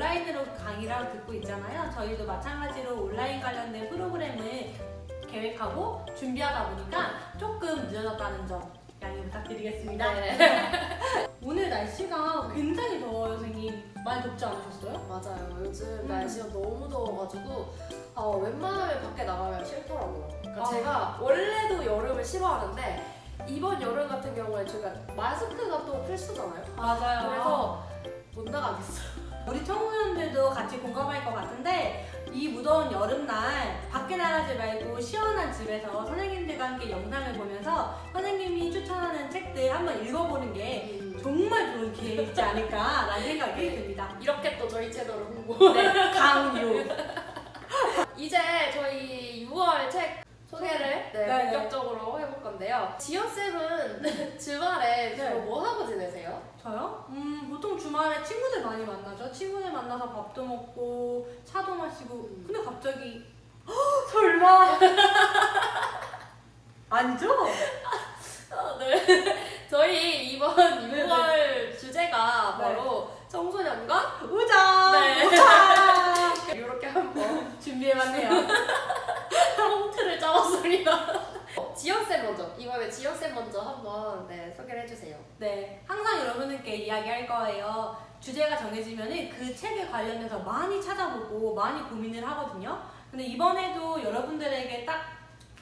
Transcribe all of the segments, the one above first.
온라인으로 강의를 듣고 있잖아요. 저희도 마찬가지로 온라인 관련된 프로그램을 계획하고 준비하다 보니까 조금 늦어졌다는 점 양해 부탁드리겠습니다. 네. 오늘 날씨가 굉장히 더워요, 선생님. 많이 덥지 않으셨어요? 맞아요. 요즘 음. 날씨가 너무 더워가지고 어, 웬만하면 밖에 나가면 싫더라고요. 그러니까 아. 제가 원래도 여름을 싫어하는데 이번 여름 같은 경우에 저희가 마스크가 또 필수잖아요. 맞아요. 그래서 못 나가겠어요. 우리 청소년들도 같이 공감할 것 같은데 이 무더운 여름날 밖에 나가지 말고 시원한 집에서 선생님들과 함께 영상을 보면서 선생님이 추천하는 책들 한번 읽어보는 게 음. 정말 좋은 기회이지 않을까라는 생각이 듭니다. 이렇게 또 저희 채널을 홍보. 네, 강요. 이제 저희 6월 책 소개를 네, 네. 본격적으로 건데요. 지연 쌤은 주말에 주로 네. 뭐 하고 지내세요? 저요? 음, 보통 주말에 친구들 많이 만나죠. 친구들 만나서 밥도 먹고 차도 마시고. 음. 근데 갑자기 헉, 설마 아니죠? 어, 네. 저희 이번 네, 6월 주제가 네. 바로 청소년과 우정. 네. 우정. 이렇게 한번 준비해봤네요. 홈트를 짜봤습니다. 어, 지연쌤 먼저 이번에 지연쌤 먼저 한번 네, 소개를 해주세요. 네, 항상 여러분들께 이야기할 거예요. 주제가 정해지면은 그 책에 관련해서 많이 찾아보고 많이 고민을 하거든요. 근데 이번에도 여러분들에게 딱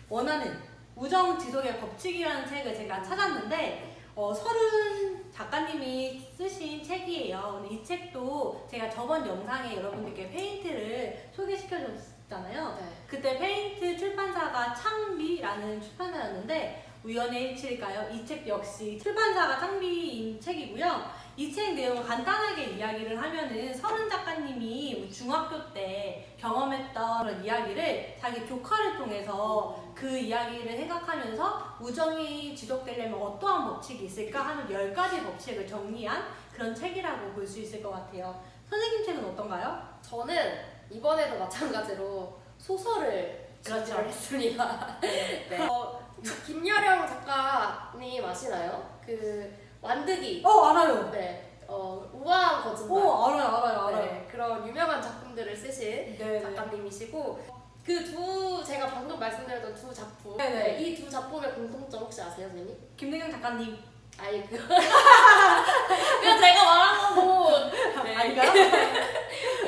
원하는 우정 지속의 법칙이라는 책을 제가 찾았는데 어, 서른 작가님이 쓰신 책이에요. 이 책도 제가 저번 영상에 여러분들께 페인트를 소개시켜줬 잖아요. 네. 그때 페인트 출판사가 창비라는 출판사였는데 우연의 일치일까요? 이 책 역시 출판사가 창비인 책이고요. 이 책 내용을 간단하게 이야기를 하면은 서른 작가님이 중학교 때 경험했던 그런 이야기를 자기 조카를 통해서 그 이야기를 생각하면서 우정이 지속되려면 어떠한 법칙이 있을까 하는 열 가지 법칙을 정리한 그런 책이라고 볼 수 있을 것 같아요. 선생님 책은 어떤가요? 저는 이번에도 마찬가지로 소설을 그렇죠. 준비를 했습니다. 네. 어, 김여령 작가님 아시나요? 그 완득이 어 알아요. 네, 어, 우아한 거짓말. 어 알아요 알아요 알아요. 네, 그런 유명한 작품들을 쓰신 네. 작가님이시고 그 두 제가 방금 말씀드렸던 두 작품 네네. 네, 이 두 작품의 공통점 혹시 아세요, 선생님? 김대경 작가님 아니 그 그거 제가 말한 거고 네. 아닌가요?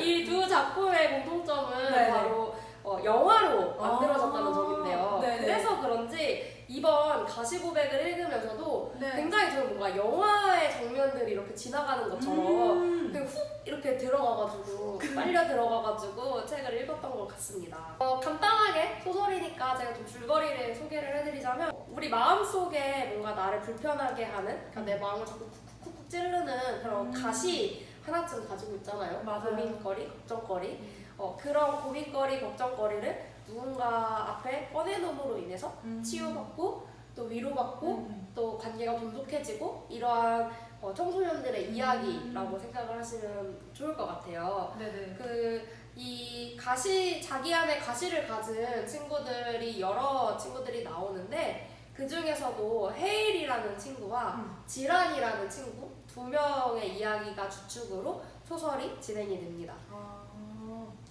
이 두 작품의 공통점은 네네. 바로 어, 영화로 아. 만들어졌다는 점인데요. 네네. 그래서 그런지 이번 가시고백을 읽으면서도 네. 굉장히 저는 뭔가 영화의 장면들이 이렇게 지나가는 것처럼 음. 그냥 훅 이렇게 들어가가지고 빨려 들어가가지고 책을 읽었던 것 같습니다. 어, 간단하게 소설이니까 제가 좀 줄거리를 소개를 해드리자면 우리 마음 속에 뭔가 나를 불편하게 하는 그러니까 내 마음을 자꾸 쿡쿡쿡 찌르는 그런 음. 가시 하나쯤 가지고 있잖아요. 맞아요. 고민거리, 걱정거리. 어, 그런 고민거리, 걱정거리를 누군가 앞에 꺼내놓음으로 인해서 음. 치유받고 또 위로받고 음. 또 관계가 돈독해지고 이러한 어, 청소년들의 음. 이야기라고 생각을 하시면 좋을 것 같아요. 네네. 그 이 가시 자기 안에 가시를 가진 친구들이 여러 친구들이 나오는데 그 중에서도 헤일이라는 친구와 음. 지란이라는 친구 두 명의 이야기가 주축으로 소설이 진행이 됩니다. 아.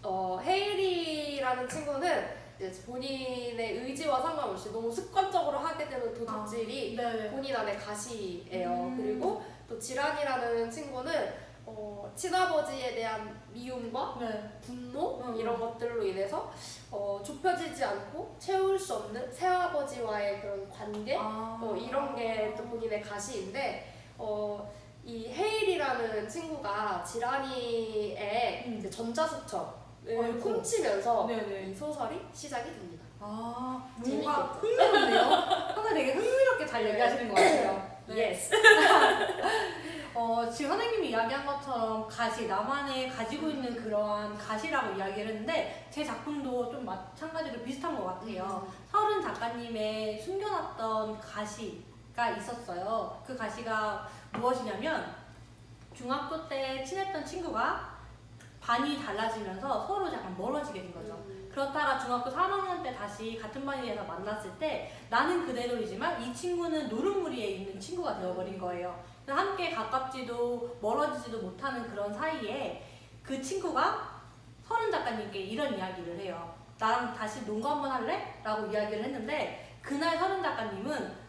어, 헤일이라는 친구는 이제 본인의 의지와 상관없이 너무 습관적으로 하게 되는 도둑질이 네네. 본인 안에 가시예요. 음. 그리고 또 지란이라는 친구는 어, 친아버지에 대한 미움과 네. 분노 음. 이런 것들로 인해서 어, 좁혀지지 않고 채울 수 없는 새아버지와의 그런 관계 아. 뭐 이런 게 또 본인의 가시인데 어, 이 헤일이라는 친구가 지란이의 음. 이제 전자수첩을 아이고. 훔치면서 네네. 이 소설이 시작이 됩니다. 아 뭔가 재밌겠죠? 흥미롭네요. 항상 되게 흥미롭게 잘 얘기하시는 것 같아요. 네. 예스. 어, 지금 선생님이 이야기한 것처럼 가시, 나만의 가지고 있는 그러한 가시라고 이야기를 했는데 제 작품도 좀 마찬가지로 비슷한 것 같아요. 서른 작가님의 숨겨놨던 가시 가 있었어요. 그 가시가 무엇이냐면 중학교 때 친했던 친구가 반이 달라지면서 서로 약간 멀어지게 된 거죠. 음. 그렇다가 중학교 3학년 때 다시 같은 반에서 만났을 때 나는 그대로이지만 이 친구는 노름무리에 있는 친구가 되어버린 거예요. 함께 가깝지도 멀어지지도 못하는 그런 사이에 그 친구가 서른 작가님께 이런 이야기를 해요. 나랑 다시 농구 한번 할래? 라고 이야기를 했는데 그날 서른 작가님은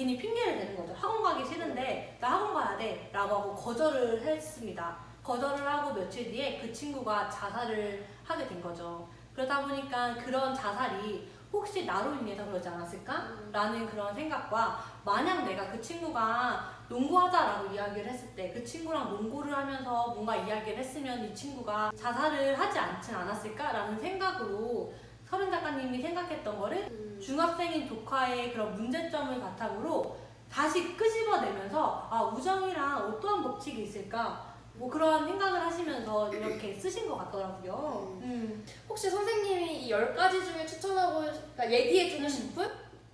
괜히 핑계를 대는 거죠. 학원 가기 싫은데 나 학원 가야 돼 라고 하고 거절을 했습니다. 거절을 하고 며칠 뒤에 그 친구가 자살을 하게 된 거죠. 그러다 보니까 그런 자살이 혹시 나로 인해서 그러지 않았을까? 음. 라는 그런 생각과 만약 내가 그 친구가 농구하자라고 이야기를 했을 때 그 친구랑 농구를 하면서 뭔가 이야기를 했으면 이 친구가 자살을 하지 않진 않았을까라는 생각으로 서른 작가님이 생각했던 거를 음. 중학생인 조카의 그런 문제점을 바탕으로 다시 끄집어내면서 아 우정이랑 어떠한 법칙이 있을까 뭐 그런 생각을 하시면서 이렇게 쓰신 것 같더라고요. 음. 혹시 선생님이 이 열 가지 중에 추천하고 그러니까 얘기해 주고 음. 싶은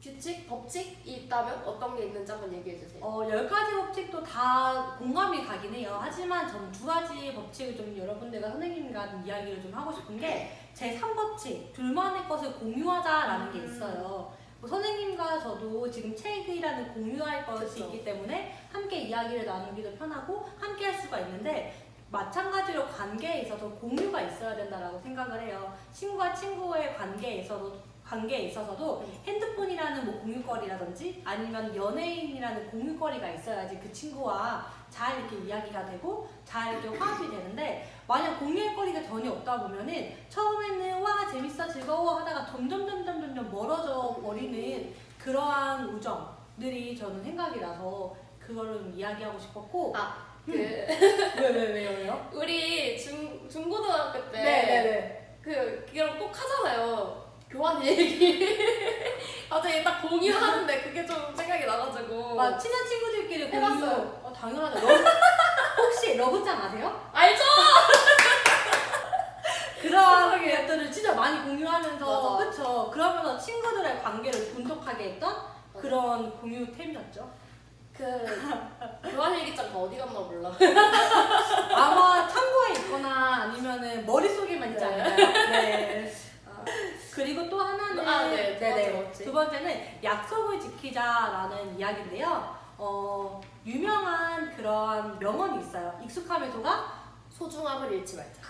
규칙, 법칙이 있다면 어떤 게 있는지 한번 얘기해 주세요. 어, 열 가지 법칙도 다 공감이 가긴 해요. 하지만 저는 두 가지 법칙을 좀 여러분들과 선생님과 좀 이야기를 좀 하고 싶은 게 제 3법칙, 둘만의 것을 공유하자라는 게 음. 있어요. 뭐 선생님과 저도 지금 책이라는 공유할 것이 그쵸. 있기 때문에 함께 이야기를 나누기도 편하고 함께 할 수가 있는데 마찬가지로 관계에 있어서 공유가 있어야 된다라고 생각을 해요. 친구와 친구의 관계에 있어도 관계에 있어서도 음. 핸드폰이라는 뭐 공유거리라든지 아니면 연예인이라는 공유거리가 있어야지 그 친구와 잘 이렇게 이야기가 되고 잘 이렇게 화합이 되는데 만약 공유할 거리가 전혀 없다 보면은 처음에는 와 재밌어 즐거워 하다가 점점 점점 점점 멀어져 버리는 그러한 우정들이 저는 생각이 나서 그거를 좀 이야기하고 싶었고 아, 그 왜 왜 왜요 왜요? 우리 중 중고등학교 때 네네네 그 그런 꼭 하잖아요. 교환 얘기. 갑자기 딱 공유하는데 그게 좀 생각이 나가지고. 막 친한 친구들끼리 공유 해봤어요. 어, 당연하죠 러브, 혹시 러브짱 아세요? 알죠? 그런 세상에. 것들을 진짜 많이 공유하면서 맞아. 그쵸 그러면서 친구들의 관계를 돈독하게 했던 그런 공유템이었죠 그 교환 일기장 다 어디 갔나 몰라. 아마 창고에 있거나 아니면은 머릿속에만 있지 네. 않나요? 네 아, 그리고 또 하나는 아, 네. 두 번째 네네. 뭐였지? 두 번째는 약속을 지키자라는 이야기인데요 어 유명한 그런 명언이 있어요 익숙함의 소가 소중함을 잃지 말자.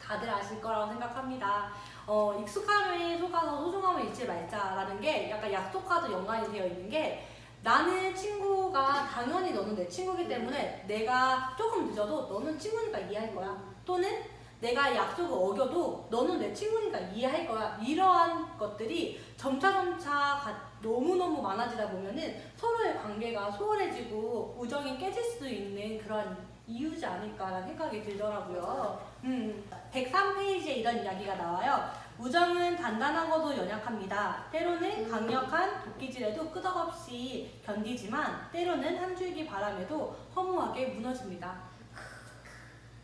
다들 아실 거라고 생각합니다. 어, 익숙함에 속아서 소중함을 잊지 말자라는 게 약간 약속과도 연관이 되어 있는 게 나는 친구가 당연히 너는 내 친구기 때문에 내가 조금 늦어도 너는 친구니까 이해할 거야. 또는 내가 약속을 어겨도 너는 내 친구니까 이해할 거야. 이러한 것들이 점차점차 가- 너무너무 많아지다 보면은 서로의 관계가 소홀해지고 우정이 깨질 수 있는 그런 이유지 않을까라는 생각이 들더라고요. 음, 103페이지에 이런 이야기가 나와요. 우정은 단단하고도 연약합니다. 때로는 강력한 도끼질에도 끄덕없이 견디지만 때로는 한 줄기 바람에도 허무하게 무너집니다.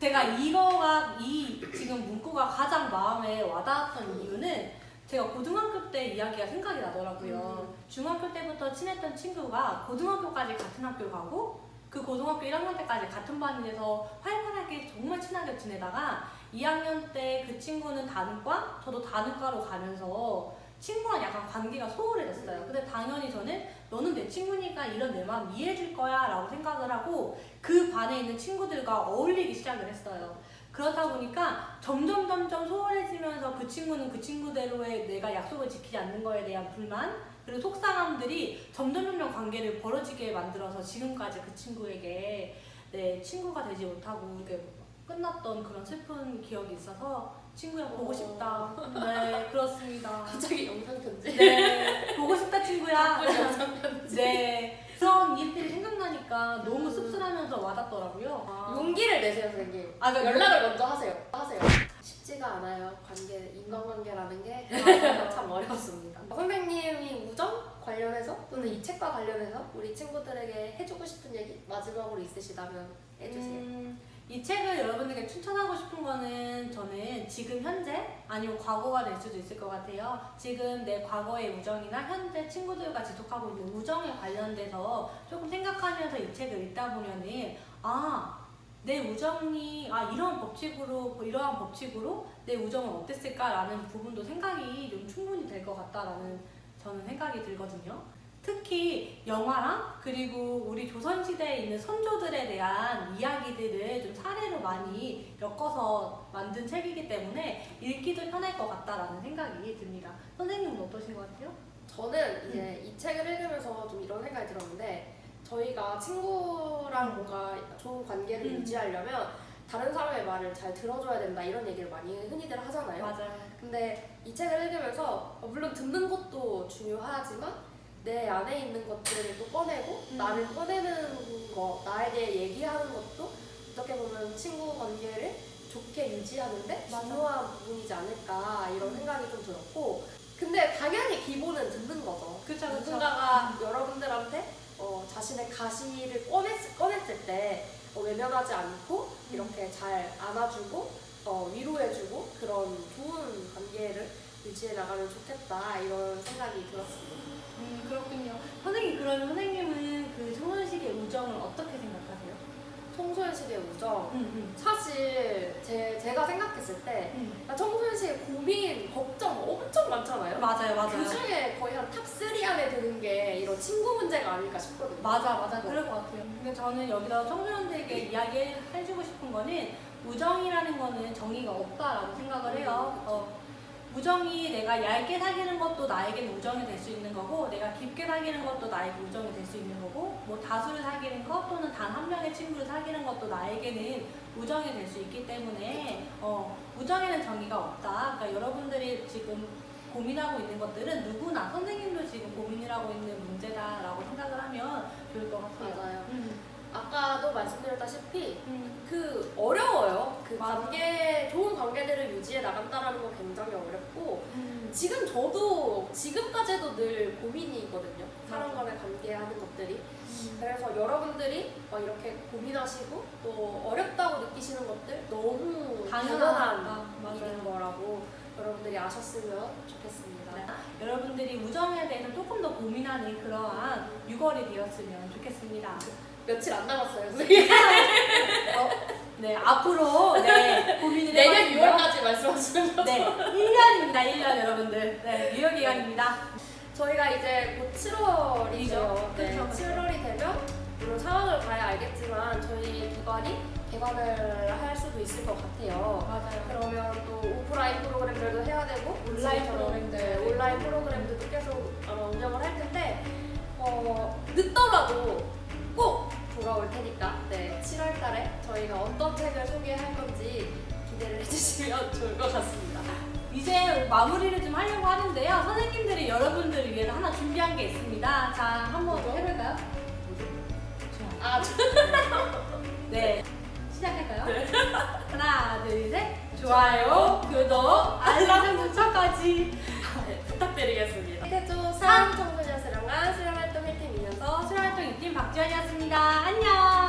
제가 이거가 이 지금 문구가 가장 마음에 와닿았던 이유는 제가 고등학교 때 이야기가 생각이 나더라고요. 중학교 때부터 친했던 친구가 고등학교까지 같은 학교를 가고 그 고등학교 1학년 때까지 같은 반이 돼서 활발하게 정말 친하게 지내다가 2학년 때 그 친구는 다른 과, 저도 다른 과로 가면서 친구랑 약간 관계가 소홀해졌어요. 근데 당연히 저는 너는 내 친구니까 이런 내 마음 이해해줄 거야 라고 생각을 하고 그 반에 있는 친구들과 어울리기 시작을 했어요. 그러다 보니까 점점 점점 소홀해지면서 그 친구는 그 친구대로의 내가 약속을 지키지 않는 거에 대한 불만 그리고 속상함들이 점점 점점 관계를 벌어지게 만들어서 지금까지 그 친구에게 내 친구가 되지 못하고 이렇게 끝났던 그런 슬픈 기억이 있어서 친구야 보고 어. 싶다. 네 그렇습니다. 갑자기 영상 편지. 네 보고 싶다 친구야. 영상 편지. 네 그런 일들이 생각나니까 너무 씁쓸하면서 와닿더라고요. 아. 용기를 내세요, 선생님. 아, 그러니까 연락을 먼저 하세요. 하세요. 쉽지가 않아요. 관계, 인간관계라는 게 참 어렵습니다. 선생님이 우정 관련해서 또는 이 책과 관련해서 우리 친구들에게 해주고 싶은 얘기 마지막으로 있으시다면 해주세요. 음, 이 책을 여러분들께 추천하고 싶은 거는 저는 지금 현재 아니면 과거가 될 수도 있을 것 같아요. 지금 내 과거의 우정이나 현재 친구들과 지속하고 있는 우정에 관련돼서 조금 생각하면서 이 책을 읽다 보면은 아 내 우정이 아 이런 법칙으로 뭐 이러한 법칙으로 내 우정은 어땠을까라는 부분도 생각이 좀 충분히 될 것 같다라는 저는 생각이 들거든요. 특히 영화랑 그리고 우리 조선시대에 있는 선조들에 대한 이야기들을 좀 사례로 많이 엮어서 만든 책이기 때문에 읽기도 편할 것 같다라는 생각이 듭니다. 선생님은 어떠신 것 같아요? 저는 이제 이 책을 읽으면서 좀 이런 생각이 들었는데 저희가 친구랑 뭔가 좋은 관계를 음. 유지하려면 다른 사람의 말을 잘 들어줘야 된다 이런 얘기를 많이 흔히들 하잖아요. 맞아요. 근데 이 책을 읽으면서 어, 물론 듣는 것도 중요하지만 내 안에 있는 것들을 또 꺼내고 음. 나를 꺼내는 거, 나에 대해 얘기하는 것도 어떻게 보면 친구 관계를 좋게 유지하는데 맞아. 중요한 부분이지 않을까 이런 생각이 좀 들었고 근데 당연히 기본은 듣는 거죠. 그쵸, 그쵸. 누군가가 여러분들한테 어, 자신의 가시를 꺼냈, 꺼냈을 때 어, 외면하지 않고 음. 이렇게 잘 안아주고 어, 위로해주고 그런 좋은 관계를 유지해 나가면 좋겠다 이런 생각이 들었습니다. 음 그렇군요. 선생님 그러면 선생님은 그 청소년식의 우정을 어떻게 생각하세요? 청소년식의 우정 음, 사실 제, 제가 생각했을 때 음. 청소년식의 고민, 걱정 엄청 많잖아요. 맞아요, 맞아요. 그 중에 거의 한 탑 3 안에 드는 게 이런 친구 문제가 아닐까 싶거든요. 맞아, 맞아. 그럴 것 같아요. 근데 저는 여기서 청소년들에게 이야기해주고 싶은 거는 우정이라는 거는 정의가 없다라고 생각을 해요. 어, 우정이 내가 얇게 사귀는 것도 나에게는 우정이 될 수 있는 거고, 내가 깊게 사귀는 것도 나에게 우정이 될 수 있는 거고, 뭐 다수를 사귀는 것 또는 단 한 명의 친구를 사귀는 것도 나에게는 우정이 될 수 있기 때문에 어, 우정에는 정의가 없다. 그러니까 여러분들이 지금 고민하고 있는 것들은 누구나 선생님도 지금 고민이라고 있는 문제다라고 생각을 하면 좋을 것 같아요. 맞아요. 음, 아까도 말씀드렸다시피 음, 그 어려워요. 그 맞아. 관계 좋은 관계들을 유지해 나간다라는 건 굉장히 어렵고 음. 지금 저도 지금까지도 늘 고민이거든요. 사람과의 관계하는 것들이. 음. 그래서 여러분들이 막 이렇게 고민하시고 또 어렵다고 느끼시는 것들 너무. 당연한 일인 거라고 여러분들이 아셨으면 좋겠습니다. 네. 여러분들이 우정에 대해서 조금 더 고민하는 그러한 6월이 되었으면 좋겠습니다. 며칠 안 남았어요, 선생님. 어, 네, 앞으로 네, 고민을 내년 해봤고요. 6월까지 말씀하시는 거죠? 네, 1년입니다, 1년 여러분들. 네, 유효 기간입니다. 저희가 이제 곧 7월이죠. 이죠. 네, 그쵸. 7월이 되면 물론 상황을 봐야 알겠지만 저희 기관이 개관을 할 수도 있을 것 같아요. 맞아요. 그러면 또 오프라인 프로그램들도 해야 되고 온라인 지금처럼, 프로그램도 네, 해야 되고. 온라인 프로그램들도 계속 아마 운영을 할 텐데 어, 늦더라도 꼭 돌아올 테니까 네, 7월 달에 저희가 어떤 책을 소개할 건지 기대를 해주시면 좋을 것 같습니다. 이제 마무리를 좀 하려고 하는데요. 선생님들이 여러분들을 위해서 하나 준비한 게 있습니다. 자, 한번 해볼까요? 아, 저- 네. 시작할까요? 네. 하나, 둘, 셋. 좋아요, 구독, 알람 설정까지. 네, 부탁드리겠습니다. 태조 3 청소 박지원이었습니다. 안녕.